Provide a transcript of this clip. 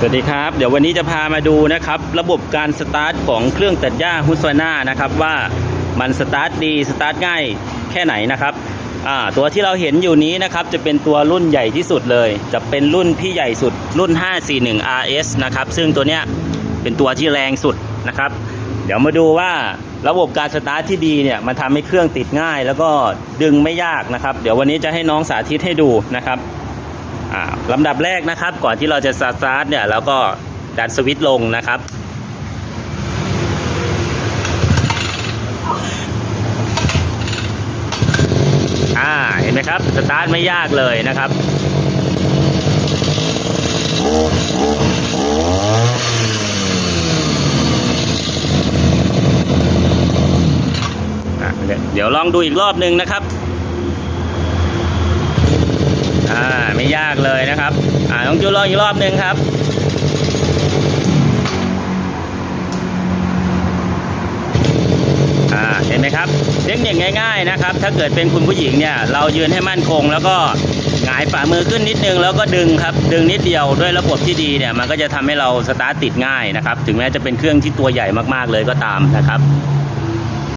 สวัสดีครับ เดี๋ยววันนี้จะพามาดูนะครับ ระบบการสตาร์ทของเครื่องตัดหญ้าฮุสวาน่านะครับ ว่ามันสตาร์ทดีสตาร์ทง่ายแค่ไหนนะครับตัวที่เราเห็นอยู่นี้นะครับ จะเป็นตัวรุ่นใหญ่ที่สุดเลย จะเป็นรุ่นที่ใหญ่สุดรุ่น 541 RS นะครับ ซึ่งตัวเนี้ยเป็นตัวที่แรงสุดนะครับ เดี๋ยวมาดูว่าระบบการสตาร์ทที่ดีเนี่ยมันทำให้เครื่องติดง่าย แล้วก็ดึงไม่ยากนะครับ เดี๋ยววันนี้จะให้น้องสาธิตให้ดูนะครับ ลำดับแรกนะครับ ก่อนที่เราจะสตาร์ทเนี่ยเราก็ดันสวิตช์ลงนะครับ อ่า เห็นไหมครับ สตาร์ทไม่ยากเลยนะครับ เดี๋ยวลองดูอีกรอบหนึ่งนะครับ อ่าไม่ ยากเลยนะครับ อ่าน้องจูลองอีกรอบหนึ่งครับเห็นไหมครับเทคนิคง่ายๆนะครับ ถ้าเกิดเป็นคุณผู้หญิงเนี่ยเรายืนให้มั่นคง แล้วก็หงายฝ่ามือขึ้นนิดนึงแล้วก็ดึงครับ ดึงนิดเดียวด้วยระบบที่ดีเนี่ยมันก็จะทำให้เราสตาร์ทติดง่ายนะครับ ถึงแม้จะเป็นเครื่องที่ตัวใหญ่มากๆเลยก็ตามนะครับ